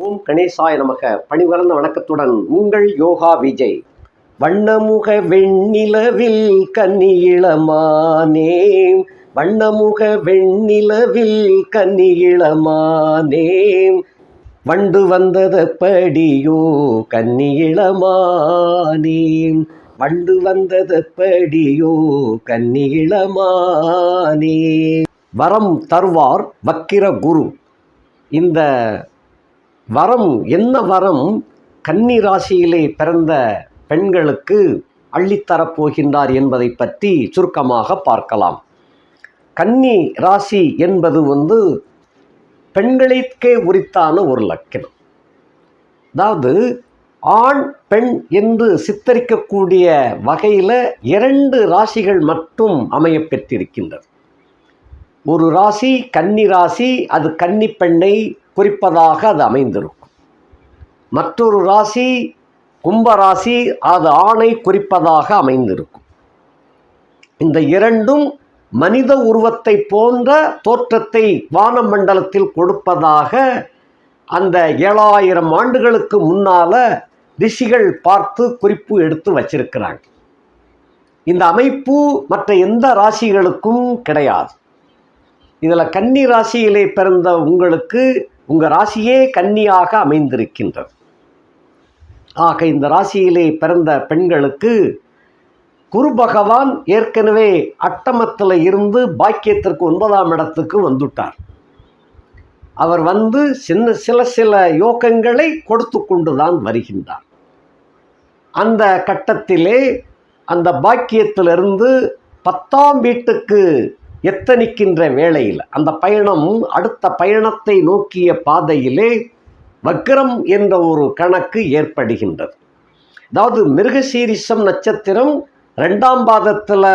ஓம் கணேசாய நமக. பணிவரந்த வணக்கத்துடன் உங்கள் யோகா விஜய். வண்ணமுக வெண்ணிலவில் கன்னியிளமானே வண்ணமுக வெண்ணிலவில் கன்னியிளமானே வண்டு வந்ததப்படியோ கன்னியிளமானேம். வண்டு வந்ததப்படியோ கன்னியிளமானே வரம் தருவார் வக்கிர குரு இந்த வரம் என்ன வரம்? கன்னி ராசியிலே பிறந்த பெண்களுக்கு அள்ளித்தரப்போகின்றார் என்பதை பற்றி சுருக்கமாக பார்க்கலாம். கன்னி ராசி என்பது வந்து பெண்களுக்கே உரித்தான ஒரு லக்கணம். அதாவது ஆண் பெண் என்று சித்தரிக்கக்கூடிய வகையில் இரண்டு ராசிகள் மட்டும் அமையப்பெற்றிருக்கின்றது ஒரு ராசி கன்னி ராசி அது கன்னி பெண்ணை குறிப்பதாக அது அமைந்திருக்கும். மற்றொரு ராசி கும்பராசி அது ஆணை குறிப்பதாக அமைந்திருக்கும். இந்த இரண்டும் மனித உருவத்தை போன்ற தோற்றத்தை வானமண்டலத்தில் கொடுப்பதாக அந்த ஏழாயிரம் ஆண்டுகளுக்கு முன்னால ரிஷிகள் பார்த்து குறிப்பு எடுத்து வச்சிருக்கிறாங்க. இந்த அமைப்பு மற்ற எந்த ராசிகளுக்கும் கிடையாது. இதில் கன்னி ராசியிலே பிறந்த உங்களுக்கு உங்கள் ராசியே கன்னியாக அமைந்திருக்கின்றது. ஆக இந்த ராசியிலே பிறந்த பெண்களுக்கு குரு பகவான் ஏற்கனவே அட்டமத்தில் இருந்து பாக்கியத்திற்கு ஒன்பதாம் இடத்துக்கு வந்துட்டார். அவர் வந்து சின்ன சில சில யோகங்களை கொடுத்து கொண்டு தான் வருகின்றார். அந்த கட்டத்திலே அந்த பாக்கியத்திலிருந்து பத்தாம் வீட்டுக்கு எத்தனிக்கின்ற வேளையில் அந்த பயணம் அடுத்த பயணத்தை நோக்கிய பாதையிலே வக்ரம் என்ற ஒரு கணக்கு ஏற்படுகின்றது. அதாவது மிருகசீரிசம் நட்சத்திரம் ரெண்டாம் பாதத்தில்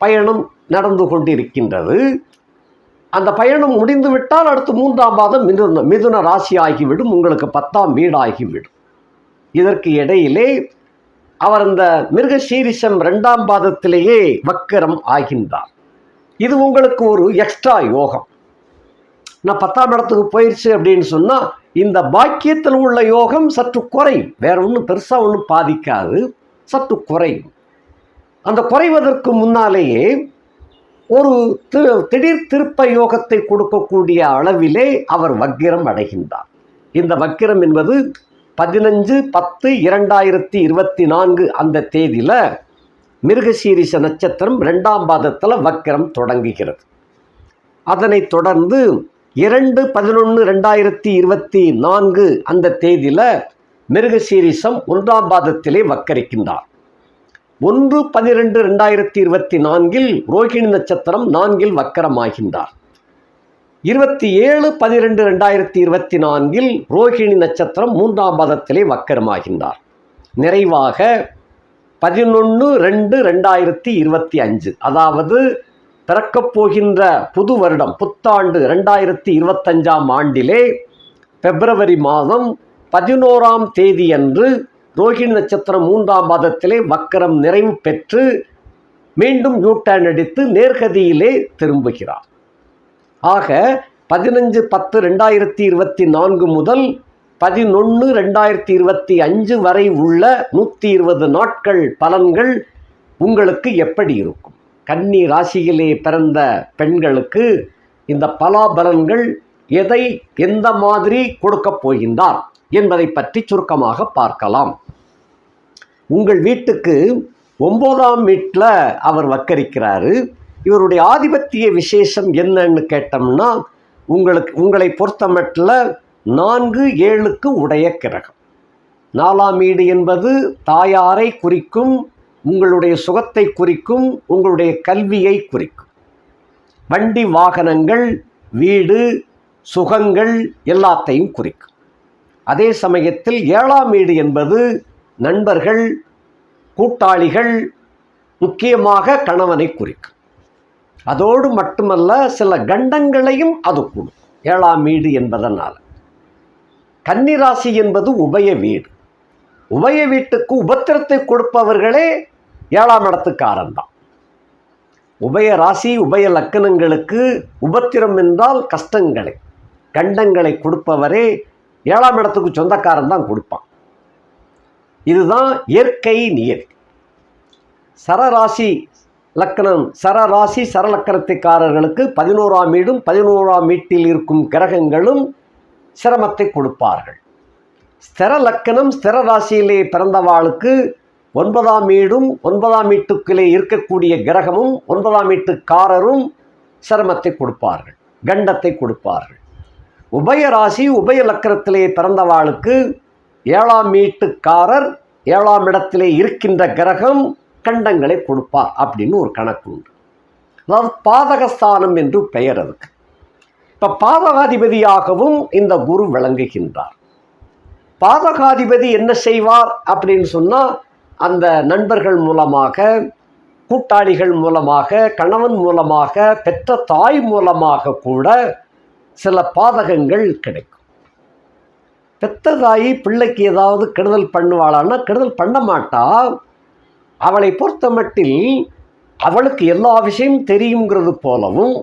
பயணம் நடந்து கொண்டிருக்கின்றது. அந்த பயணம் முடிந்துவிட்டால் அடுத்து மூன்றாம் பாதம் மிதுன மிதுன ராசி ஆகிவிடும் உங்களுக்கு பத்தாம் வீடாகிவிடும் இதற்கு இடையிலே அவர் அந்த மிருகசீரிசம் ரெண்டாம் பாதத்திலேயே வக்கரம் ஆகின்றார். இது உங்களுக்கு ஒரு எக்ஸ்ட்ரா யோகம். நான் பத்தாம் இடத்துக்கு போயிடுச்சு அப்படின்னு சொன்னால் இந்த பாக்கியத்தில் உள்ள யோகம் சற்று குறையும். வேற ஒன்றும் பெருசாக ஒன்றும் பாதிக்காது. சற்று குறையும். அந்த குறைவதற்கு முன்னாலேயே ஒரு தி- திடீர் திருப்ப யோகத்தை கொடுக்கக்கூடிய அளவிலே அவர் வக்கிரம் அடைகின்றார். இந்த வக்கிரம் என்பது பதினஞ்சு பத்து இரண்டாயிரத்தி இருபத்தி நான்கு அந்த தேதியில் மிருகசீரிச நட்சத்திரம் ரெண்டாம் பாதத்தில் வக்கிரம் தொடங்குகிறது. அதனைத் தொடர்ந்து இரண்டு பதினொன்று ரெண்டாயிரத்தி இருபத்தி நான்கு அந்த தேதியில் மிருகசீரிசம் ஒன்றாம் பாதத்திலே வக்கரிக்கின்றார். ஒன்று பனிரெண்டு ரெண்டாயிரத்தி இருபத்தி நான்கில் ரோகிணி நட்சத்திரம் நான்கில் வக்கரமாகின்றார். இருபத்தி ஏழு பனிரெண்டு ரெண்டாயிரத்தி இருபத்தி நான்கில் ரோகிணி நட்சத்திரம் மூன்றாம் பாதத்திலே வக்கரமாகின்றார். நிறைவாக பதினொன்று ரெண்டு ரெண்டாயிரத்தி இருபத்தி அஞ்சு. அதாவது பிறக்கப் போகின்ற புது வருடம் புத்தாண்டு ரெண்டாயிரத்தி இருபத்தஞ்சாம் ஆண்டிலே பிப்ரவரி மாதம் பதினோராம் தேதியன்று ரோஹிணி நட்சத்திரம் மூன்றாம் மாதத்திலே வக்கரம் நிறைவு பெற்று மீண்டும் யூட்டர்ன் அடித்து நேர்கதியிலே திரும்புகிறார். ஆக பதினஞ்சு பத்து ரெண்டாயிரத்தி இருபத்தி நான்கு முதல் பதினொன்று ரெண்டாயிரத்தி இருபத்தி அஞ்சு வரை உள்ள நூற்றி இருபது நாட்கள் பலன்கள் உங்களுக்கு எப்படி இருக்கும்? கன்னி ராசியிலே பிறந்த பெண்களுக்கு இந்த பலாபலன்கள் எதை எந்த மாதிரி கொடுக்கப் போகின்றார் என்பதை பற்றி சுருக்கமாக பார்க்கலாம். உங்கள் வீட்டுக்கு ஒன்பதாம் வீட்டில் அவர் வக்கரிக்கிறாரு. இவருடைய ஆதிபத்திய விசேஷம் என்னன்னு கேட்டோம்னா உங்களுக்கு உங்களை பொறுத்தமட்டில் நான்கு ஏழுக்கு உடைய கிரகம். நாலாம் வீடு என்பது தாயாரை குறிக்கும் உங்களுடைய சுகத்தை குறிக்கும் உங்களுடைய கல்வியை குறிக்கும். வண்டி வாகனங்கள் வீடு சுகங்கள் எல்லாத்தையும் குறிக்கும். அதே சமயத்தில் ஏழாம் வீடு என்பது நண்பர்கள் கூட்டாளிகள் முக்கியமாக கணவனை குறிக்கும். அதோடு மட்டுமல்ல சில கண்டங்களையும் அது கூடும். ஏழாம் வீடு என்பதனால். கன்னிராசி என்பது உபய வீடு. உபய வீட்டுக்கு உபத்திரத்தை கொடுப்பவர்களே ஏழாம் இடத்துக்காரன் தான். உபய ராசி உபய லக்கணங்களுக்கு உபத்திரம் என்றால் கஷ்டங்களை கண்டங்களை கொடுப்பவரே ஏழாம் இடத்துக்கு சொந்தக்காரன் தான் கொடுப்பான். இதுதான் இயற்கை நியதி. சரராசி லக்கணம் சரராசி சரலக்கணத்துக்காரர்களுக்கு பதினோராம் வீடும் பதினோராம் வீட்டில் இருக்கும் கிரகங்களும் சிரமத்தை கொடுப்பார்கள். ஸ்திர லக்கணம் ஸ்திர ராசியிலே பிறந்தவாளுக்கு ஒன்பதாம் வீடும் ஒன்பதாம் வீட்டுக்குள்ளே இருக்கக்கூடிய கிரகமும் ஒன்பதாம் வீட்டுக்காரரும் சிரமத்தை கொடுப்பார்கள் கண்டத்தை கொடுப்பார்கள். உபய ராசி உபய லக்கணத்திலே பிறந்தவாளுக்கு ஏழாம் வீட்டுக்காரர் ஏழாம் இடத்திலே இருக்கின்ற கிரகம் கண்டங்களை கொடுப்பார் அப்படின்னு ஒரு கணக்கு உண்டு. அதாவது பாதகஸ்தானம் என்று பெயர் அதுக்கு. இப்போ பாதகாதிபதியாகவும் இந்த குரு விளங்குகின்றார். பாதகாதிபதி என்ன செய்வார் அப்படின்னு சொன்னால் அந்த நண்பர்கள் மூலமாக கூட்டாளிகள் மூலமாக கணவன் மூலமாக பெற்ற தாய் மூலமாக கூட சில பாதகங்கள் கிடைக்கும். பெத்த தாய் பிள்ளைக்கு ஏதாவது கெடுதல் பண்ணுவாளான்னா கெடுதல் பண்ண மாட்டா. அவளை பொறுத்த மட்டில் அவளுக்கு எல்லா விஷயம் தெரியுங்கிறது போலவும்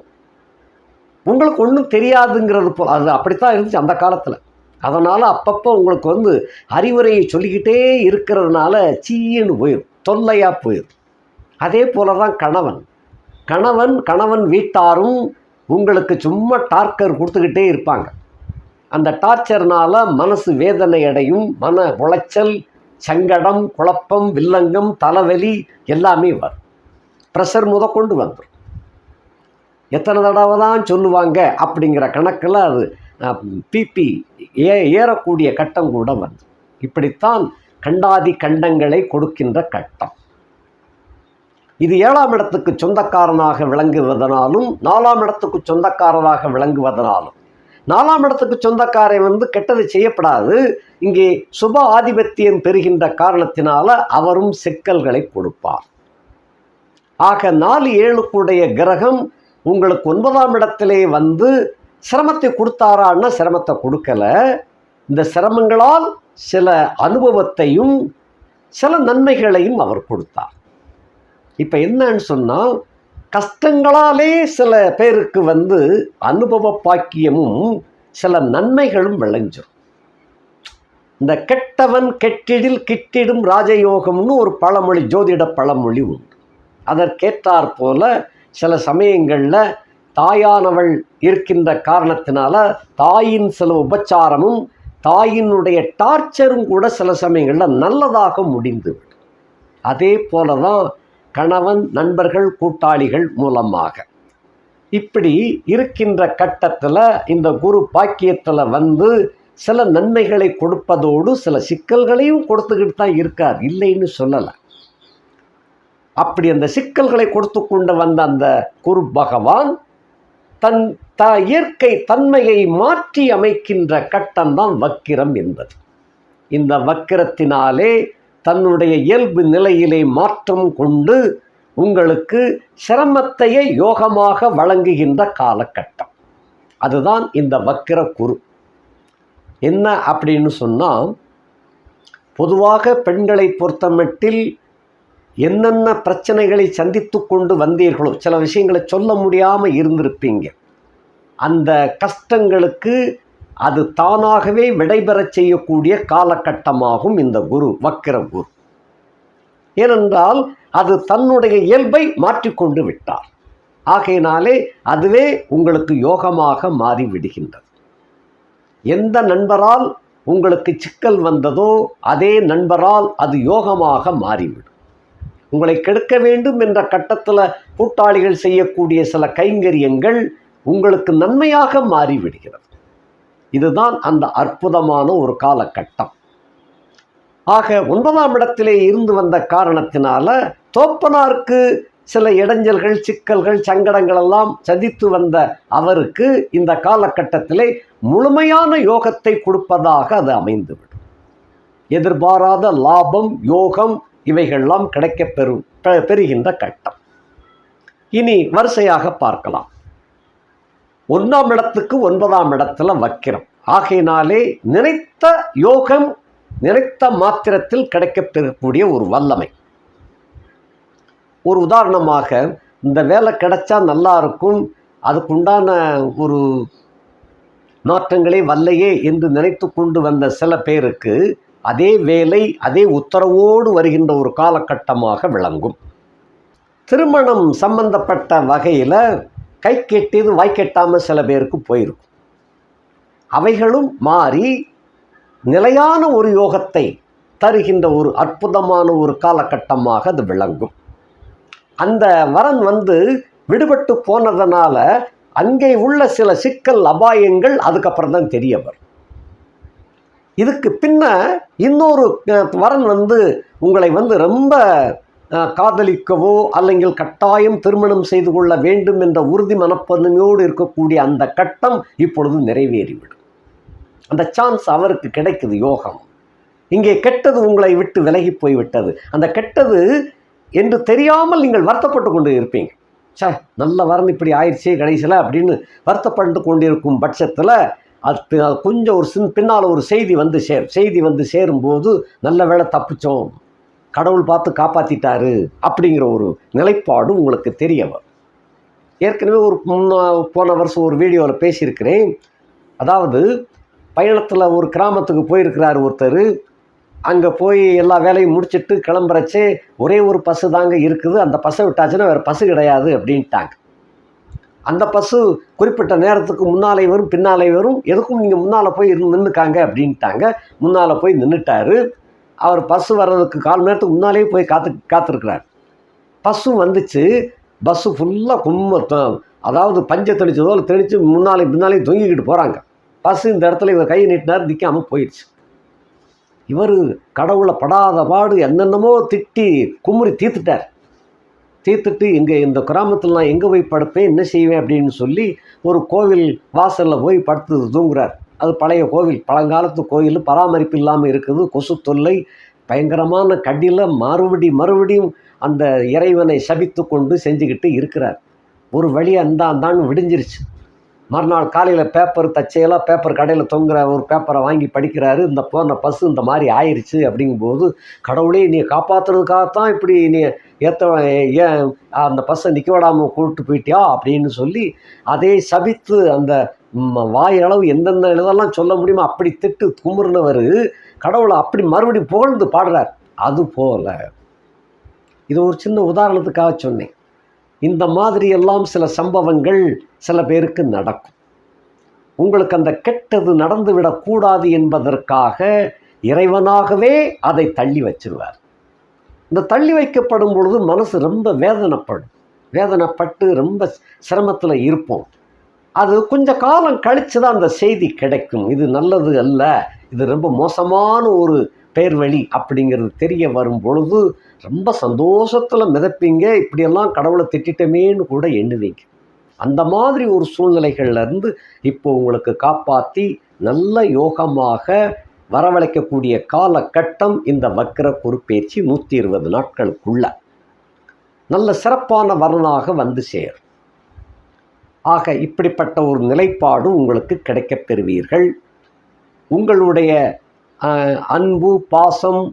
உங்களுக்கு ஒன்றும் தெரியாதுங்கிறது போல் அது அப்படித்தான் இருந்துச்சு அந்த காலத்தில். அதனால் அப்பப்போ உங்களுக்கு வந்து அறிவுரையை சொல்லிக்கிட்டே இருக்கிறதுனால சீன்னு போயிடும் தொல்லையாக போயிடும் அதே போல தான் கணவன். கணவன் கணவன் வீட்டாரும் உங்களுக்கு சும்மா டார்க்கர் கொடுத்துக்கிட்டே இருப்பாங்க. அந்த டார்ச்சர்னால் மனசு வேதனை அடையும் மன உளைச்சல் சங்கடம் குழப்பம் வில்லங்கம் தலைவலி எல்லாமே வரும். ப்ரெஷர் முத கொண்டு வந்துடும் எத்தனை தடவை தான் சொல்லுவாங்க அப்படிங்கிற கணக்கில் அது பிபி ஏ ஏறக்கூடிய கட்டம் கூட வருது. இப்படித்தான் கண்டாதி கண்டங்களை கொடுக்கின்ற கட்டம். இது ஏழாம் இடத்துக்கு சொந்தக்காரனாக விளங்குவதனாலும் நாலாம் இடத்துக்கு சொந்தக்காரனாக விளங்குவதனாலும். நாலாம் இடத்துக்கு சொந்தக்காரன் வந்து கெட்டது செய்யப்படாது. இங்கே சுப ஆதிபத்தியம் பெறுகின்ற காரணத்தினால அவரும் சிக்கல்களை கொடுப்பார். ஆக நாலு ஏழுக்குடைய கிரகம் உங்களுக்கு ஒன்பதாம் இடத்திலே வந்து சிரமத்தை கொடுத்தாரான்னா சிரமத்தை கொடுக்கல. இந்த சிரமங்களால் சில அனுபவத்தையும் சில நன்மைகளையும் அவர் கொடுத்தார். இப்போ என்னன்னு சொன்னால் கஷ்டங்களாலே சில பேருக்கு வந்து அனுபவ பாக்கியமும் சில நன்மைகளும் விளைஞ்சிடும் இந்த கெட்டவன் கெட்டிடில் கிட்டிடும் ராஜயோகம்னு ஒரு பழமொழி ஜோதிட பழமொழி உண்டு. அதற்கேற்றாற் போல சில சமயங்களில் தாயானவள் இருக்கின்ற காரணத்தினால தாயின் சில உபச்சாரமும் தாயினுடைய டார்ச்சரும் கூட சில சமயங்களில் நல்லதாக முடிந்துவிடும் அதே போல தான் கணவன் நண்பர்கள் கூட்டாளிகள் மூலமாக. இப்படி இருக்கின்ற கட்டத்தில் இந்த குரு பாக்கியத்தில் வந்து சில நன்மைகளை கொடுப்பதோடு சில சிக்கல்களையும் கொடுத்துக்கிட்டு தான் இருக்கார். இல்லைன்னு சொல்லலை. அப்படி அந்த சிக்கல்களை கொடுத்து கொண்டு வந்த அந்த குரு பகவான் தன் த இயற்கை தன்மையை மாற்றி அமைக்கின்ற கட்டம்தான் வக்கிரம் என்பது. இந்த வக்கிரத்தினாலே தன்னுடைய இயல்பு நிலையிலே மாற்றம் கொண்டு உங்களுக்கு சிரமத்தையே யோகமாக வழங்குகின்ற காலகட்டம். அதுதான் இந்த வக்கிர குரு. என்ன அப்படின்னு சொன்னால் பொதுவாக பெண்களை பொறுத்தமட்டில் என்னென்ன பிரச்சனைகளை சந்தித்து கொண்டு வந்தீர்களோ சில விஷயங்களை சொல்ல முடியாமல் இருந்திருப்பீங்க. அந்த கஷ்டங்களுக்கு அது தானாகவே விடைபெறச் செய்யக்கூடிய காலகட்டமாகும் இந்த குரு வக்கிர குரு. ஏனென்றால் அது தன்னுடைய இயல்பை மாற்றிக்கொண்டு விட்டார். ஆகையினாலே அதுவே உங்களுக்கு யோகமாக மாறிவிடுகின்றது. எந்த நண்பரால் உங்களுக்கு சிக்கல் வந்ததோ அதே நண்பரால் அது யோகமாக மாறிவிடும். உங்களை கெடுக்க வேண்டும் என்ற கட்டத்தில் கூட்டாளிகள் செய்யக்கூடிய சில கைங்கரியங்கள் உங்களுக்கு நன்மையாக மாறிவிடுகிறது. இதுதான் அந்த அற்புதமான ஒரு காலகட்டம். ஆக ஒன்பதாம் இடத்திலே இருந்து வந்த காரணத்தினால தோப்பனாருக்கு சில இடைஞ்சல்கள் சிக்கல்கள் சங்கடங்கள் எல்லாம் சந்தித்து வந்த அவருக்கு இந்த காலகட்டத்திலே முழுமையான யோகத்தை கொடுப்பதாக அது அமைந்துவிடும். எதிர்பாராத லாபம் யோகம் இவைகள்லாம் கிடைக்கப்பெறும் பெறுகின்ற கட்டம். இனி வரிசையாக பார்க்கலாம். ஒன்றாம் இடத்துக்கு ஒன்பதாம் இடத்துல வக்கிரம். ஆகையினாலே நினைத்த யோகம் நினைத்த மாத்திரத்தில் கிடைக்கப்பெறக்கூடிய ஒரு வல்லமை. ஒரு உதாரணமாக இந்த வேலை கிடைச்சா நல்லா இருக்கும் அதுக்குண்டான ஒரு நாற்றங்களே வல்லையே என்று நினைத்து கொண்டு வந்த சில பேருக்கு அதே வேலை அதே உத்தரவோடு வருகின்ற ஒரு காலகட்டமாக விளங்கும். திருமணம் சம்பந்தப்பட்ட வகையில் கை கெட்டியது வாய் கெட்டாமல் சில பேருக்கு போயிருக்கும். அவைகளும் மாறி நிலையான ஒரு யோகத்தை தருகின்ற ஒரு அற்புதமான ஒரு காலகட்டமாக அது விளங்கும். அந்த வரன் வந்து விடுபட்டு போனதனால அங்கே உள்ள சில சிக்கல் அபாயங்கள் அதுக்கப்புறம் தான் தெரிய வரும். இதுக்கு பின்ன இன்னொரு வரன் வந்து உங்களை வந்து ரொம்ப காதலிக்கவோ அல்லங்கில் கட்டாயம் திருமணம் செய்து கொள்ள வேண்டும் என்ற உறுதி மனப்பன்மையோடு இருக்கக்கூடிய அந்த கட்டம் இப்பொழுது நிறைவேறிவிடும். அந்த சான்ஸ் அவருக்கு கிடைக்குது யோகம். இங்கே கெட்டது உங்களை விட்டு விலகி போய்விட்டது. அந்த கெட்டது என்று தெரியாமல் நீங்கள் வருத்தப்பட்டு கொண்டு இருப்பீங்க. சே நல்ல வரன் இப்படி ஆயிடுச்சே கடைசியில் அப்படின்னு வருத்தப்பட்டு கொண்டிருக்கும் பட்சத்தில் அது கொஞ்சம் ஒரு சின் பின்னால் ஒரு செய்தி வந்து சேரும் செய்தி வந்து சேரும்போது நல்ல வேளை தப்பிச்சோம். கடவுள் பார்த்து காப்பாற்றிட்டாரு அப்படிங்கிற ஒரு நிலைப்பாடு உங்களுக்கு தெரிய வரும். ஏற்கனவே ஒரு முன்ன போன வருஷம் ஒரு வீடியோவில் பேசியிருக்கிறேன். அதாவது பயணத்தில் ஒரு கிராமத்துக்கு போயிருக்கிறார் ஒருத்தர். அங்கே போய் எல்லா வேலையும் முடிச்சுட்டு கிளம்புறச்சே ஒரே ஒரு பஸ்ஸு தாங்க இருக்குது. அந்த பஸ்ஸை விட்டாச்சுன்னா வேறு பஸ்ஸு கிடையாது அப்படின்ட்டாங்க. அந்த பஸ்ஸு குறிப்பிட்ட நேரத்துக்கு முன்னாலே வரும் பின்னாலே வரும். எதுக்கும் நீங்கள் முன்னால் போய் இருந்து நின்றுக்காங்க அப்படின்ட்டாங்க. முன்னால் போய் நின்றுட்டாரு அவர் பஸ்ஸு வர்றதுக்கு கால் நேரத்துக்கு முன்னாலே போய் காத்து காத்திருக்கிறார். பஸ்ஸும் வந்துச்சு. பஸ்ஸு ஃபுல்லாக கும்பத்தம் அதாவது பஞ்சை தெளிச்சதோ இல்லை தெளித்து முன்னாலே பின்னாலே தொங்கிக்கிட்டு போகிறாங்க பஸ்ஸு இந்த இடத்துல இவர் கையை நீட்டினார் நிற்காமல் போயிடுச்சு. இவர் கடவுளை படாத பாடு என்னென்னமோ திட்டி குமுறி தீர்த்துட்டார். தீர்த்துட்டு இங்கே இந்த கிராமத்தில் நான் எங்கே போய் படுப்பேன் என்ன செய்வேன் அப்படின்னு சொல்லி ஒரு கோவில் வாசலில் போய் படுத்து தூங்குறார். அது பழைய கோவில். பழங்காலத்து கோயில் பராமரிப்பு இல்லாமல் இருக்குது. கொசு தொல்லை பயங்கரமான கடியில் மறுபடி மறுபடியும் அந்த இறைவனை சபித்து கொண்டு செஞ்சுக்கிட்டு இருக்கிறார். ஒரு வழி அந்தாந்தான்னு விடிஞ்சிருச்சு. மறுநாள் காலையில் பேப்பர் தச்சையெல்லாம் பேப்பர் கடையில் தொங்குற ஒரு பேப்பரை வாங்கி படிக்கிறாரு. இந்த போன பஸ்ஸு இந்த மாதிரி ஆயிடுச்சு அப்படிங்கும்போது கடவுளே நீ காப்பாற்றுறதுக்காகத்தான் இப்படி நீ ஏற்ற ஏன் அந்த பஸ்ஸை நிற்க விடாமல் கூப்பிட்டு போயிட்டியா? அப்படின்னு சொல்லி அதே சபித்து அந்த வாயளவு எந்தெந்த இதெல்லாம் சொல்ல முடியுமோ அப்படி திட்டு குமுறினவர் கடவுளை அப்படி மறுபடியும் புகழ்ந்து பாடுறார். அது போல இது ஒரு சின்ன உதாரணத்துக்காக சொன்னேன். இந்த மாதிரி எல்லாம் சில சம்பவங்கள் சில பேருக்கு நடக்கும். உங்களுக்கு அந்த கெட்டது நடந்துவிடக்கூடாது என்பதற்காக இறைவனாகவே அதை தள்ளி வச்சிருவார். இந்த தள்ளி வைக்கப்படும் பொழுது மனசு ரொம்ப வேதனைப்படும். வேதனைப்பட்டு ரொம்ப சிரமத்தில் இருப்போம். அது கொஞ்ச காலம் கழித்து தான் அந்த செய்தி கிடைக்கும். இது நல்லது அல்ல. இது ரொம்ப மோசமான ஒரு பேர் வழி அப்படிங்கிறது தெரிய வரும் பொழுது ரொம்ப சந்தோஷத்தில் மிதப்பீங்க. இப்படியெல்லாம் கடவுளை திட்டமேன்னு கூட எண்ணுவீங்க. அந்த மாதிரி ஒரு சூழ்நிலைகள்லேருந்து இப்போ உங்களுக்கு காப்பாற்றி நல்ல யோகமாக வரவழைக்கக்கூடிய காலகட்டம் இந்த வக்கர பொறுப்பேச்சு நூற்றி இருபது நாட்களுக்குள்ள. நல்ல சிறப்பான வரனாக வந்து சேரும். ஆக இப்படிப்பட்ட ஒரு நிலைப்பாடு உங்களுக்கு கிடைக்கப் பெறுவீர்கள். உங்களுடைய அன்பு பாசம்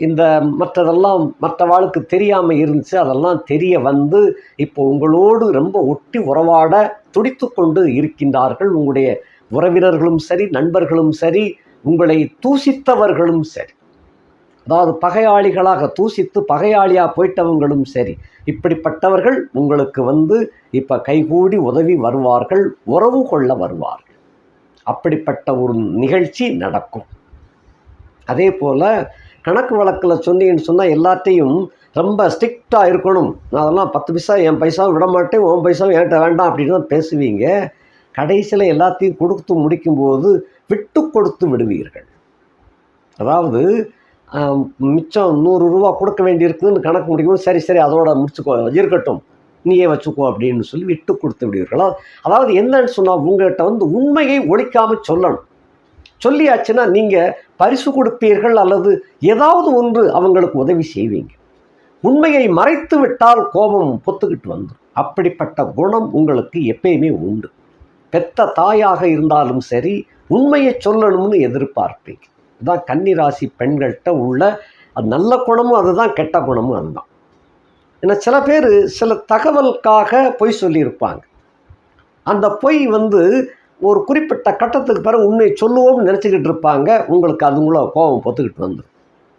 இந்த மற்றதெல்லாம் மற்ற வாழ்க்கு தெரியாமல் இருந்துச்சு அதெல்லாம் தெரிய வந்து இப்போ உங்களோடு ரொம்ப ஒட்டி உறவாட துடித்து கொண்டு இருக்கின்றார்கள். உங்களுடைய உறவினர்களும் சரி நண்பர்களும் சரி உங்களை தூசித்தவர்களும் சரி. அதாவது பகையாளிகளாக தூசித்து பகையாளியாக போயிட்டவங்களும் சரி. இப்படிப்பட்டவர்கள் உங்களுக்கு வந்து இப்போ கைகூடி உதவி வருவார்கள் உறவு கொள்ள வருவார்கள். அப்படிப்பட்ட ஒரு நிகழ்ச்சி நடக்கும். அதே போல் கணக்கு வழக்கில் சொன்னீங்கன்னு சொன்னால் எல்லாத்தையும் ரொம்ப ஸ்ட்ரிக்டாக இருக்கணும். நான் அதெல்லாம் பத்து பைசா என் பைசாவும் விட மாட்டேன் உன் பைசாவும் என்கிட்ட வேண்டாம் அப்படின்னு தான் பேசுவீங்க. கடைசியில் எல்லாத்தையும் கொடுத்து முடிக்கும்போது விட்டு கொடுத்து விடுவீர்கள். அதாவது மிச்சம் நூறு ரூபா கொடுக்க வேண்டியிருக்குதுன்னு கணக்கு முடிக்கும் சரி சரி அதோட முடிச்சுக்கோ இருக்கட்டும் நீயே வச்சுக்கோ அப்படின்னு சொல்லி விட்டு கொடுத்து விடுவீர்கள். அதாவது என்னன்னு சொன்னால் உங்கள்கிட்ட வந்து உண்மையை ஒழிக்காமல் சொல்லணும். சொல்லியாச்சுன்னா நீங்கள் பரிசு கொடுப்பீர்கள் அல்லது ஏதாவது ஒன்று அவங்களுக்கு உதவி செய்வீங்க. உண்மையை மறைத்து விட்டால் கோபம் பொத்துக்கிட்டு வந்துடும் அப்படிப்பட்ட குணம் உங்களுக்கு எப்பயுமே உண்டு. பெத்த தாயாக இருந்தாலும் சரி உண்மையை சொல்லணும்னு எதிர்பார்ப்பீங்க. இதுதான் கன்னிராசி பெண்கள்கிட்ட உள்ள அது நல்ல குணமும் அதுதான் கெட்ட குணமும் அதுதான். ஏன்னா சில பேர் சில தகவலுக்காக பொய் சொல்லியிருப்பாங்க. அந்த பொய் வந்து ஒரு குறிப்பிட்ட கட்டத்துக்கு பிறகு உண்மையை சொல்லுவோம்னு நினச்சிக்கிட்டு இருப்பாங்க. உங்களுக்கு அதுங்களோ கோபம் பொத்துக்கிட்டு வந்துடும்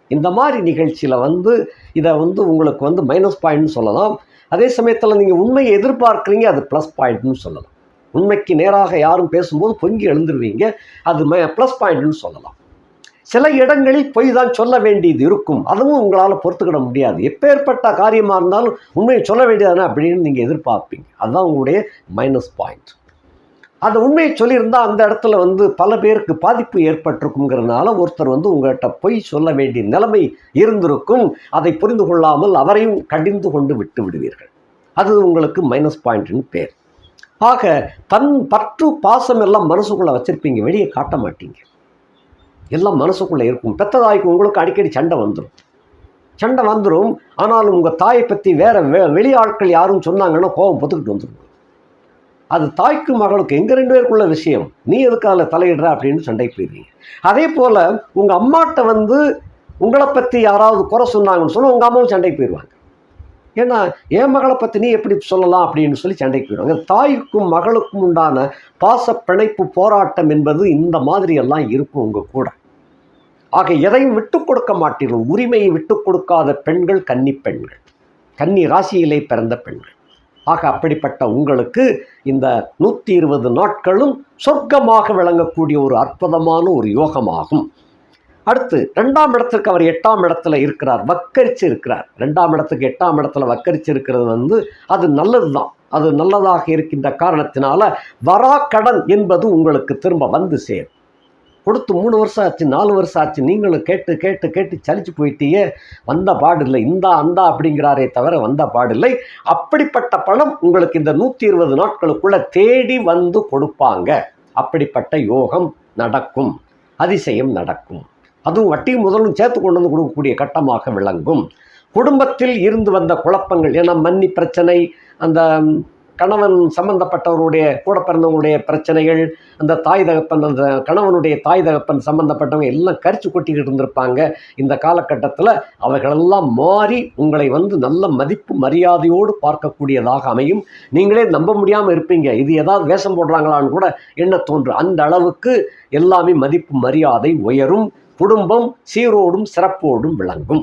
இந்த மாதிரி நிகழ்ச்சியில் வந்து இதை வந்து உங்களுக்கு வந்து மைனஸ் பாயிண்ட்னு சொல்லலாம். அதே சமயத்தில் நீங்கள் உண்மையை எதிர்பார்க்குறீங்க அது ப்ளஸ் பாயிண்ட்னு சொல்லலாம். உண்மைக்கு நேராக யாரும் பேசும்போது பொங்கி எழுந்துருவீங்க. அது ப்ளஸ் பாயிண்ட்னு சொல்லலாம். சில இடங்களில் பொய் தான் சொல்ல வேண்டியது இருக்கும். அதுவும் உங்களால் பொறுத்துக்கிட முடியாது. எப்பேற்பட்ட காரியமாக இருந்தாலும் உண்மையை சொல்ல வேண்டியதானே அப்படின்னு நீங்கள் எதிர்பார்ப்பீங்க. அதுதான் உங்களுடைய மைனஸ் பாயிண்ட் அந்த உண்மையை சொல்லியிருந்தால் அந்த இடத்துல வந்து பல பேருக்கு பாதிப்பு ஏற்பட்டிருக்குங்கிறதுனால ஒருத்தர் வந்து உங்கள்கிட்ட பொய் சொல்ல வேண்டிய நிலைமை இருந்திருக்கும். அதை புரிந்து கொள்ளாமல் அவரையும் கடிந்து கொண்டு விட்டு விடுவீர்கள். அது உங்களுக்கு மைனஸ் பாயிண்ட்னு பேர். ஆக தன் பற்று பாசம் எல்லாம் மனசுக்குள்ளே வச்சுருப்பீங்க வெளியே காட்ட மாட்டீங்க. எல்லாம் மனசுக்குள்ளே இருக்கும். பெத்த தாய்க்கு உங்களுக்கு அடிக்கடி சண்டை வந்துடும் சண்டை வந்துடும் ஆனாலும் உங்கள் தாயை பற்றி வேறு வெ வெளி ஆட்கள் யாரும் சொன்னாங்கன்னா கோபம் பொத்துக்கிட்டு வந்துடும் அது தாய்க்கு மகளுக்கு எங்கள் ரெண்டு பேருக்குள்ள விஷயம்? நீ எதுக்கு அதில் தலையிடுற அப்படின்னு சண்டை போயிடுவீங்க அதே போல் உங்கள் அம்மாட்ட வந்து உங்களை பற்றி யாராவது குறை சொன்னாங்கன்னு சொன்னால் உங்கள் அம்மாவும் சண்டை போயிடுவாங்க. ஏன்னா என் மகளை பற்றி நீ எப்படி சொல்லலாம் அப்படின்னு சொல்லி சண்டைக்கு போயிடுவாங்க. தாய்க்கும் மகளுக்கும் உண்டான பாச பிணைப்பு போராட்டம் என்பது இந்த மாதிரியெல்லாம் இருக்கும் உங்கள் கூட. ஆக எதையும் விட்டு கொடுக்க மாட்டீர்கள். உரிமையை விட்டு கொடுக்காத பெண்கள் கன்னி பெண்கள். கன்னி ராசியிலே பிறந்த பெண்கள். ஆக அப்படிப்பட்ட உங்களுக்கு இந்த நூற்றி இருபது நாட்களும் சொர்க்கமாக விளங்கக்கூடிய ஒரு அற்புதமான ஒரு யோகமாகும். அடுத்து ரெண்டாம் இடத்துக்கு அவர் எட்டாம் இடத்துல இருக்கிறார் வக்கரிச்சு இருக்கிறார் ரெண்டாம் இடத்துக்கு எட்டாம் இடத்துல வக்கரிச்சு இருக்கிறது வந்து அது நல்லது தான் அது நல்லதாக இருக்கின்ற காரணத்தினால வரா கடன் என்பது உங்களுக்கு திரும்ப வந்து சேரும். கொடுத்து மூணு வருஷம் ஆச்சு நாலு வருஷம் ஆச்சு நீங்களும் கேட்டு கேட்டு கேட்டு சலிச்சு போயிட்டியே வந்த பாடில்லை இந்தா அந்தா அப்படிங்கிறாரே தவிர வந்த பாடில்லை. அப்படிப்பட்ட பணம் உங்களுக்கு இந்த நூற்றி இருபது நாட்களுக்குள்ள தேடி வந்து கொடுப்பாங்க. அப்படிப்பட்ட யோகம் நடக்கும் அதிசயம் நடக்கும். அதுவும் வட்டியும் முதலும் சேர்த்து கொண்டு வந்து கொடுக்கக்கூடிய கட்டமாக விளங்கும். குடும்பத்தில் இருந்து வந்த குழப்பங்கள் ஏன்னா மன்னி பிரச்சனை அந்த கணவன் சம்பந்தப்பட்டவருடைய கூட பிறந்தவங்களுடைய பிரச்சனைகள் அந்த தாய் தகப்பன் அந்த கணவனுடைய தாய் தகப்பன் சம்பந்தப்பட்டவங்க எல்லாம் கரிச்சு கொட்டிக்கிட்டு இருந்திருப்பாங்க. இந்த காலகட்டத்தில் அவர்களெல்லாம் மாறி உங்களை வந்து நல்ல மதிப்பு மரியாதையோடு பார்க்கக்கூடியதாக அமையும். நீங்களே நம்ப முடியாமல் இருப்பீங்க. இது ஏதாவது வேஷம் போடுறாங்களான்னு கூட என்ன தோன்றும் அந்த அளவுக்கு எல்லாமே மதிப்பு மரியாதை உயரும். குடும்பம் சீரோடும் சிறப்போடும் விளங்கும்.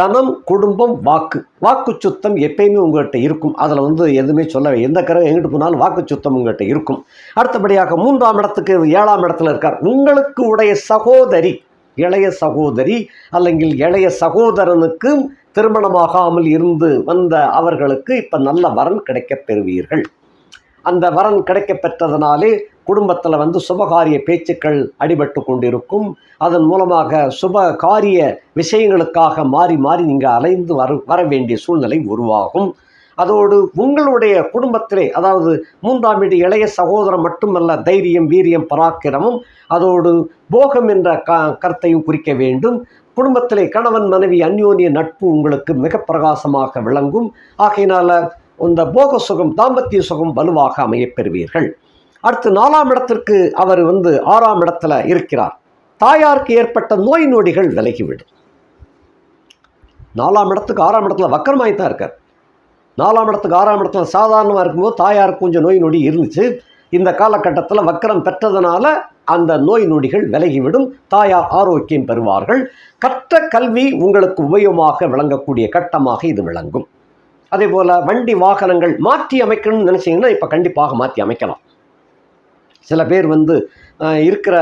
தனம் குடும்பம் வாக்கு. வாக்கு சுத்தம் எப்பயுமே உங்கள்கிட்ட இருக்கும். அதில் வந்து எதுவுமே சொல்லவே எந்த கிரகம் எங்கிட்டு போனாலும் வாக்கு சுத்தம் உங்கள்கிட்ட இருக்கும். அடுத்தபடியாக மூன்றாம் இடத்துக்கு ஏழாம் இடத்துல இருக்கார். உங்களுக்கு உடைய சகோதரி இளைய சகோதரி அல்லங்கில் இளைய சகோதரனுக்கும் திருமணமாகாமல் இருந்து வந்த அவர்களுக்கு இப்போ நல்ல வரன் கிடைக்கப் பெறுவீர்கள். அந்த வரன் கிடைக்க பெற்றதனாலே குடும்பத்தில் வந்து சுபகாரிய பேச்சுக்கள் அடிபட்டு கொண்டிருக்கும். அதன் மூலமாக சுப காரிய விஷயங்களுக்காக மாறி மாறி நீங்கள் அலைந்து வர வர வேண்டிய சூழ்நிலை உருவாகும். அதோடு உங்களுடைய குடும்பத்திலே அதாவது மூன்றாம் வீடு இளைய சகோதரம் மட்டுமல்ல தைரியம் வீரியம் பராக்கிரமும் அதோடு போகம் என்ற க கருத்தையும் குறிக்க வேண்டும். குடும்பத்திலே கணவன் மனைவி அந்யோன்ய நட்பு உங்களுக்கு மிக பிரகாசமாக விளங்கும். ஆகையினால் இந்த போக சுகம் தாம்பத்திய சுகம் வலுவாக அமையப்பெறுவீர்கள் அடுத்து நாலாம் இடத்திற்கு அவர் வந்து ஆறாம் இடத்துல இருக்கிறார். தாயாருக்கு ஏற்பட்ட நோய் நொடிகள் விலகிவிடும். நாலாம் இடத்துக்கு ஆறாம் இடத்துல வக்கரமாய் தான் இருக்கார். நாலாம் இடத்துக்கு ஆறாம் இடத்துல சாதாரணமாக இருக்கும்போது தாயாருக்கு கொஞ்சம் நோய் நொடி இருந்துச்சு. இந்த காலகட்டத்தில் வக்கரம் பெற்றதுனால அந்த நோய் நொடிகள் விலகிவிடும். தாயார் ஆரோக்கியம் பெறுவார்கள். கற்ற கல்வி உங்களுக்கு உபயோகமாக விளங்கக்கூடிய கட்டமாக இது விளங்கும். அதே போல் வண்டி வாகனங்கள் மாற்றி அமைக்கணும்னு நினச்சிங்கன்னா இப்போ கண்டிப்பாக மாற்றி அமைக்கலாம். சில பேர் வந்து இருக்கிற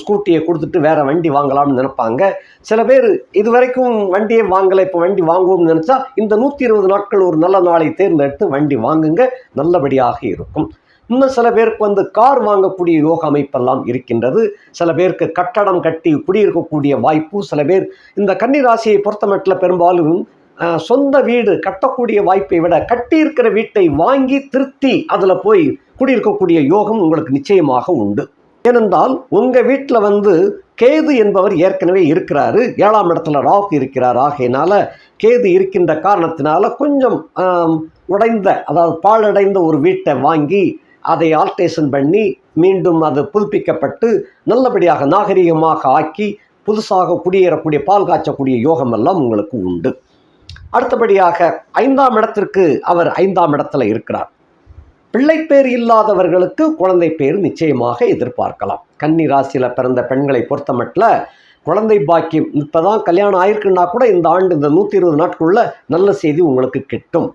ஸ்கூட்டியை கொடுத்துட்டு வேறு வண்டி வாங்கலாம்னு நினைப்பாங்க. சில பேர் இது வரைக்கும் வண்டியே வாங்கலை இப்போ வண்டி வாங்குவோம்னு நினச்சா இந்த நூற்றி இருபது நாட்கள் ஒரு நல்ல நாளை தேர்ந்தெடுத்து வண்டி வாங்குங்க நல்லபடியாக இருக்கும். இன்னும் சில பேருக்கு வந்து கார் வாங்கக்கூடிய யோக அமைப்பெல்லாம் இருக்கின்றது. சில பேருக்கு கட்டடம் கட்டி குடியிருக்கக்கூடிய வாய்ப்பு சில பேர் இந்த கன்னிராசியை பொறுத்தமட்டில் பெரும்பாலும் சொந்த வீடு கட்டக்கூடிய வாய்ப்பை விட கட்டியிருக்கிற வீட்டை வாங்கி திருத்தி அதில் போய் குடியிருக்கக்கூடிய யோகம் உங்களுக்கு நிச்சயமாக உண்டு. ஏனென்றால் உங்கள் வீட்டில் வந்து கேது என்பவர் ஏற்கனவே இருக்கிறாரு. ஏழாம் இடத்துல ராகு இருக்கிறார். ஆகையினால கேது இருக்கின்ற காரணத்தினால கொஞ்சம் உடைந்த அதாவது பாழடைந்த ஒரு வீட்டை வாங்கி அதை ஆல்டேஷன் பண்ணி மீண்டும் அது புதுப்பிக்கப்பட்டு நல்லபடியாக நாகரிகமாக ஆக்கி புதுசாக குடியேறக்கூடிய பால் காய்ச்சக்கூடிய யோகம் எல்லாம் உங்களுக்கு உண்டு. அடுத்தபடியாக ஐந்தாம் இடத்திற்கு அவர் ஐந்தாம் இடத்துல இருக்கிறார். பிள்ளைப்பேர் இல்லாதவர்களுக்கு குழந்தை பேர் நிச்சயமாக எதிர்பார்க்கலாம். கன்னி ராசியில் பிறந்த பெண்களை பொறுத்தமட்டில் குழந்தை பாக்கியம் இப்போ தான் கல்யாணம் ஆயிருக்குன்னா கூட இந்த ஆண்டு இந்த நூற்றி இருபது நாட்களுள்ள நல்ல செய்தி உங்களுக்கு கிட்டும்.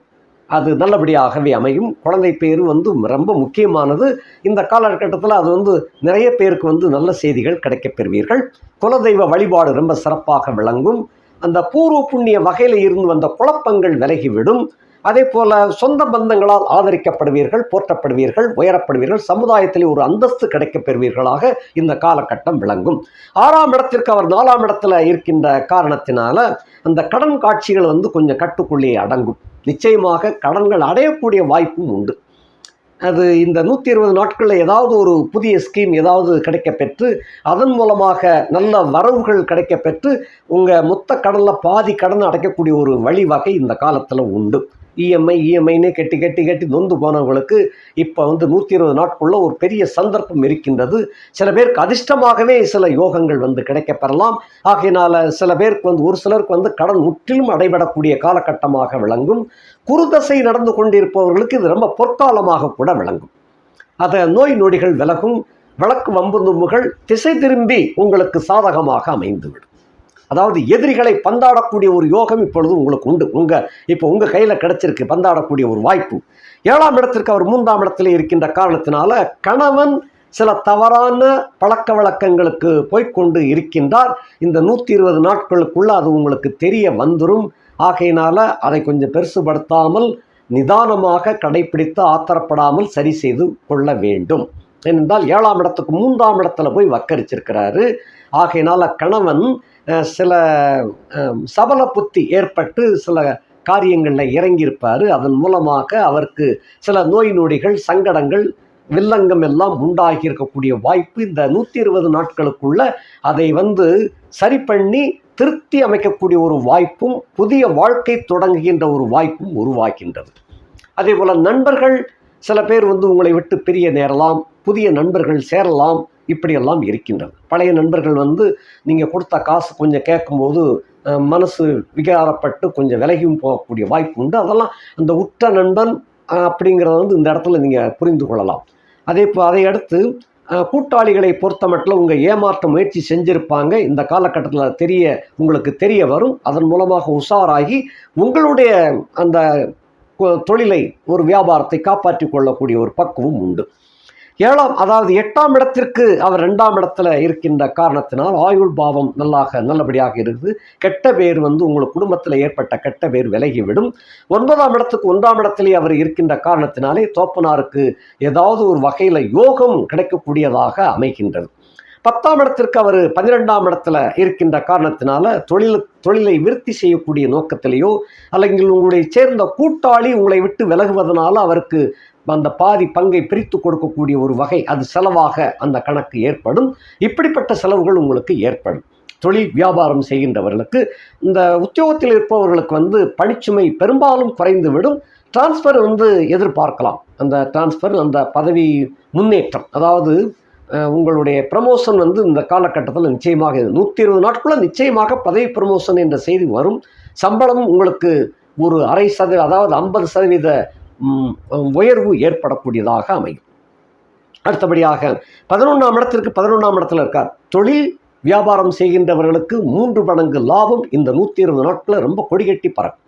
அது நல்லபடியாகவே அமையும். குழந்தை பேர் வந்து ரொம்ப முக்கியமானது. இந்த காலகட்டத்தில் அது வந்து நிறைய பேருக்கு வந்து நல்ல செய்திகள் கிடைக்கப் பெறுவீர்கள். குலதெய்வ வழிபாடு ரொம்ப சிறப்பாக விளங்கும். அந்த பூர்வ புண்ணிய வகையில் இருந்து வந்த குழப்பங்கள் விலகிவிடும். அதே போல சொந்த பந்தங்களால் ஆதரிக்கப்படுவீர்கள் போற்றப்படுவீர்கள் உயரப்படுவீர்கள் சமுதாயத்தில் ஒரு அந்தஸ்து கிடைக்கப் பெறுவீர்களாக இந்த காலகட்டம் விளங்கும். ஆறாம் இடத்திற்கு அவர் நாலாம் இடத்துல இருக்கின்ற காரணத்தினால அந்த கடன் காட்சிகள் வந்து கொஞ்சம் கட்டுக்குள்ளே அடங்கும். நிச்சயமாக கடன்கள் அடையக்கூடிய வாய்ப்பும் உண்டு. அது இந்த நூற்றி இருபது நாட்களில் ஏதாவது ஒரு புதிய ஸ்கீம் ஏதாவது கிடைக்கப்பெற்று அதன் மூலமாக நல்ல வரவுகள் கிடைக்கப்பெற்று உங்கள் மொத்த கடனில் பாதி கடன் அடைக்கக்கூடிய ஒரு வழிவகை இந்த காலத்தில் உண்டு. இஎம்ஐ இஎம்ஐன்னே கட்டி கட்டி கட்டி நொந்து போனவங்களுக்கு இப்போ வந்து நூற்றி இருபது நாட்குள்ள ஒரு பெரிய சந்தர்ப்பம் இருக்கின்றது. சில பேருக்கு அதிர்ஷ்டமாகவே சில யோகங்கள் வந்து கிடைக்கப்பெறலாம். ஆகையினால் சில பேருக்கு வந்து ஒரு சிலருக்கு வந்து கடன் முற்றிலும் அடைபடக்கூடிய காலகட்டமாக விளங்கும். குருதசை நடந்து கொண்டிருப்பவர்களுக்கு இது ரொம்ப பொற்காலமாக கூட விளங்கும். அதை நோய் நொடிகள் விலகும் வழக்கு வம்பு தும்புகள் திசை திரும்பி உங்களுக்கு சாதகமாக அமைந்துவிடும். அதாவது எதிரிகளை பந்தாடக்கூடிய ஒரு யோகம் இப்பொழுது உங்களுக்கு உண்டு. உங்கள் இப்போ உங்கள் கையில் கிடச்சிருக்கு பந்தாடக்கூடிய ஒரு வாய்ப்பு. ஏழாம் இடத்திற்கு அவர் மூன்றாம் இடத்துல இருக்கின்ற காரணத்தினால கணவன் சில தவறான பழக்க வழக்கங்களுக்கு போய்க்கொண்டு இருக்கின்றார். இந்த நூற்றி இருபது நாட்களுக்குள்ளே அது உங்களுக்கு தெரிய வந்துடும் ஆகையினால் அதை கொஞ்சம் பெருசுபடுத்தாமல் நிதானமாக கடைபிடித்து ஆத்திரப்படாமல் சரி செய்து கொள்ள வேண்டும். ஏனென்றால் ஏழாம் இடத்துக்கு மூன்றாம் இடத்துல போய் வக்கரிச்சிருக்கிறாரு. ஆகையினால் கணவன் சில சபல புத்தி ஏற்பட்டு சில காரியங்களில் இறங்கியிருப்பார். அதன் மூலமாக அவருக்கு சில நோய் நொடிகள் சங்கடங்கள் வில்லங்கம் எல்லாம் உண்டாகி இருக்கக்கூடிய வாய்ப்பு இந்த நூற்றி இருபது நாட்களுக்குள்ள அதை வந்து சரி பண்ணி திருத்தி அமைக்கக்கூடிய ஒரு வாய்ப்பும் புதிய வாழ்க்கை தொடங்குகின்ற ஒரு வாய்ப்பும் உருவாகின்றது. அதே போல் நண்பர்கள் சில பேர் வந்து உங்களை விட்டு பிரிய நேரலாம் புதிய நண்பர்கள் சேரலாம் இப்படியெல்லாம் இருக்கின்றது பழைய நண்பர்கள் வந்து நீங்கள் கொடுத்த காசு கொஞ்சம் கேட்கும்போது மனசு விகாரப்பட்டு கொஞ்சம் விலகியும் போகக்கூடிய வாய்ப்பு உண்டு. அதெல்லாம் அந்த உற்ற நண்பன் அப்படிங்கிறத வந்து இந்த இடத்துல நீங்கள் புரிந்து கொள்ளலாம். அதே இப்போ அதை அடுத்து கூட்டாளிகளை பொறுத்த மட்டும் உங்கள் ஏமாற்ற முயற்சி செஞ்சுருப்பாங்க. இந்த காலகட்டத்தில் தெரிய உங்களுக்கு தெரிய வரும். அதன் மூலமாக உஷாராகி உங்களுடைய அந்த கொ- தொழிலை ஒரு வியாபாரத்தை காப்பாற்றிக் கொள்ளக்கூடிய ஒரு பக்குவம் உண்டு. ஏழாம் அதாவது எட்டாம் இடத்திற்கு அவர் ரெண்டாம் இடத்துல இருக்கின்ற காரணத்தினால் ஆயுள் பாவம் நல்லாக நல்லபடியாக இருக்குது. கெட்ட பேர் வந்து உங்கள் குடும்பத்தில் ஏற்பட்ட கெட்ட பேர் விலகிவிடும். ஒன்பதாம் இடத்துக்கு ஒன்றாம் இடத்திலே அவர் இருக்கின்ற காரணத்தினாலே தோப்பனாருக்கு ஏதாவது ஒரு வகையில் யோகம் கிடைக்கக்கூடியதாக அமைகின்றது. பத்தாம் இடத்திற்கு அவர் பன்னிரெண்டாம் இடத்துல இருக்கின்ற காரணத்தினால தொழில் தொழிலை விருத்தி செய்யக்கூடிய நோக்கத்திலேயோ அல்லங்கில் உங்களுடைய சேர்ந்த கூட்டாளி உங்களை விட்டு விலகுவதனால அவருக்கு அந்த பாதி பங்கை பிரித்து கொடுக்கக்கூடிய ஒரு வகை அது செலவாக அந்த கணக்கு ஏற்படும். இப்படிப்பட்ட செலவுகள் உங்களுக்கு ஏற்படும். தொழில் வியாபாரம் செய்கின்றவர்களுக்கு இந்த உத்தியோகத்தில் இருப்பவர்களுக்கு வந்து பணிச்சுமை பெரும்பாலும் குறைந்துவிடும். டிரான்ஸ்ஃபர் வந்து எதிர்பார்க்கலாம். அந்த டிரான்ஸ்ஃபர் அந்த பதவி முன்னேற்றம் அதாவது உங்களுடைய ப்ரமோஷன் வந்து இந்த காலகட்டத்தில் நிச்சயமாக நூற்றி இருபது நாட்குள்ளே நிச்சயமாக பதவி ப்ரமோஷன் என்ற செய்தி வரும். சம்பளம் உங்களுக்கு ஒரு அரை சதவீத அதாவது ஐம்பது சதவீத உயர்வு ஏற்படக்கூடியதாக அமையும். அடுத்தபடியாக பதினொன்றாம் இடத்திற்கு பதினொன்றாம் இடத்துல இருக்கார். தொழில் வியாபாரம் செய்கின்றவர்களுக்கு மூன்று மடங்கு லாபம் இந்த நூற்றி இருபது நாட்களில் ரொம்ப கொடிகட்டி பறக்கும்.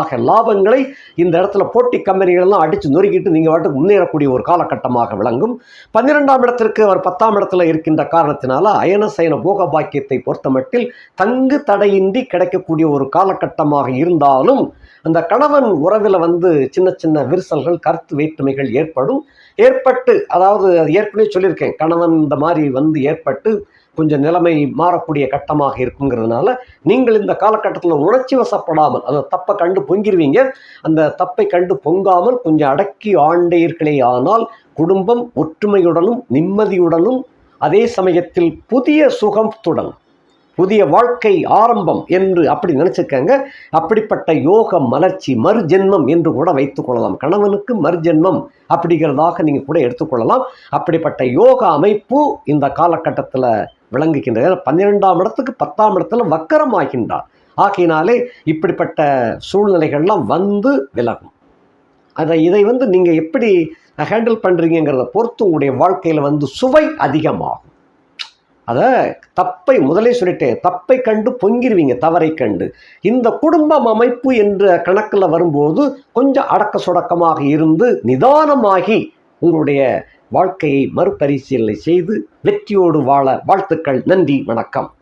ஆக லாபங்களை இந்த இடத்துல போட்டி கம்பெனிகள்லாம் அடித்து நொறுக்கிட்டு நீங்கள் வாட்டுக்கு முன்னேறக்கூடிய ஒரு காலகட்டமாக விளங்கும். பன்னிரெண்டாம் இடத்திற்கு அவர் பத்தாம் இடத்துல இருக்கின்ற காரணத்தினால அயன சயன போக பாக்கியத்தை பொறுத்தமட்டில் தங்கு தடையின்றி கிடைக்கக்கூடிய ஒரு காலகட்டமாக இருந்தாலும் அந்த கணவன் உறவில் வந்து சின்ன சின்ன விரிசல்கள் கருத்து வேற்றுமைகள் ஏற்படும். ஏற்பட்டு அதாவது அது ஏற்கனவே சொல்லியிருக்கேன் கணவன் இந்த மாதிரி வந்து ஏற்பட்டு கொஞ்சம் நிலைமை மாறக்கூடிய கட்டமாக இருக்குங்கிறதுனால நீங்கள் இந்த காலகட்டத்தில் உணர்ச்சி வசப்படாமல் அந்த தப்பை கண்டு பொங்கிருவீங்க. அந்த தப்பை கண்டு பொங்காமல் கொஞ்சம் அடக்கி ஆண்டீர்களே ஆனால் குடும்பம் ஒற்றுமையுடனும் நிம்மதியுடனும் அதே சமயத்தில் புதிய சுகத்துடன் புதிய வாழ்க்கை ஆரம்பம் என்று அப்படி நினச்சிக்கங்க அப்படிப்பட்ட யோக மலர்ச்சி மறுஜென்மம் என்று கூட வைத்துக்கொள்ளலாம் கணவனுக்கு மறுஜென்மம் அப்படிங்கிறதாக நீங்கள் கூட எடுத்துக்கொள்ளலாம் அப்படிப்பட்ட யோக அமைப்பு இந்த காலகட்டத்தில் விளங்குகின்றது. பன்னிரெண்டாம் இடத்துக்கு பத்தாம் இடத்துல வக்கரமாகின்றார். ஆகையினாலே இப்படிப்பட்ட சூழ்நிலைகள்லாம் வந்து விலகும். அதை இதை வந்து நீங்கள் எப்படி ஹேண்டில் பண்ணுறீங்கிறத பொறுத்து உங்களுடைய வாழ்க்கையில் வந்து சுவை அதிகமாகும். அதை தப்பை முதலே சொல்லிட்டேன் தப்பை கண்டு பொங்கிருவீங்க தவறை கண்டு. இந்த குடும்பம் அமைப்பு என்ற கணக்கில் வரும்போது கொஞ்சம் அடக்க சுடக்கமாக இருந்து நிதானமாகி உங்களுடைய வாழ்க்கையை மறுபரிசீலனை செய்து வெற்றியோடு வாழ வாழ்த்துக்கள் நன்றி வணக்கம்.